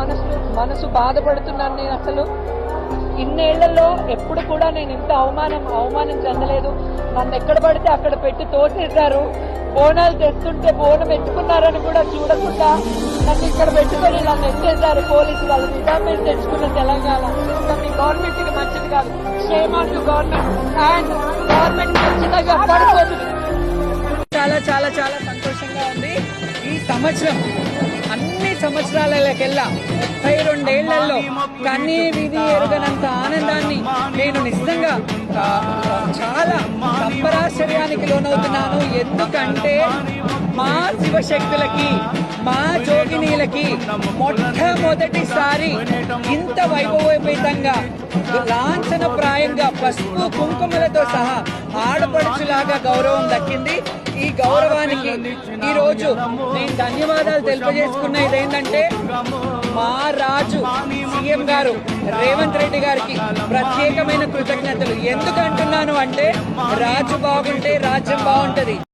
మనసు మనసు బాధపడుతున్నాను నేను అసలు. ఇన్నేళ్ళలో ఎప్పుడు కూడా నేను ఇంత అవమానం అవమానం చెందలేదు. నన్ను ఎక్కడ పడితే అక్కడ పెట్టి తోసేశారు. బోనాలు తెస్తుంటే బోనం ఎత్తుకున్నారని కూడా చూడకుండా నన్ను ఇక్కడ పెట్టుకొని నన్ను ఎత్తేసారు పోలీసు వాళ్ళు నిజామేసి తెచ్చుకున్న తెలంగాణ మీ గవర్నమెంట్కి మంచిది కాదు. Shame on government and government ఖచ్చితంగా పడిపోతుంది. చాలా చాలా చాలా సంతోషంగా ఉంది. ఈ సంవత్సరం సంవత్సరాలకెల్లా. ముప్పై రెండేళ్ళలో కన్నీ విధి ఎరుగనంత ఆనందాన్ని నేను నిజంగా చాలా సంపరాశ్చర్యానికి లోనవుతున్నాను. ఎందుకంటే మా శివశక్తులకి మా జోగినీలకి మొట్టమొదటిసారి ఇంత వైభవోపేతంగా లాంఛన ప్రాయంగా పసుపు కుంకుమలతో సహా ఆడపడుచులాగా గౌరవం దక్కింది. గౌరవానికి ఈ రోజు నేను ధన్యవాదాలు తెలియజేసుకున్నది ఏంటంటే మా రాజు సీఎం గారు రేవంత్ రెడ్డి గారికి ప్రత్యేకమైన కృతజ్ఞతలు. ఎందుకు అంటున్నాను అంటే రాజు బాగుంటే రాజ్యం బాగుంటది.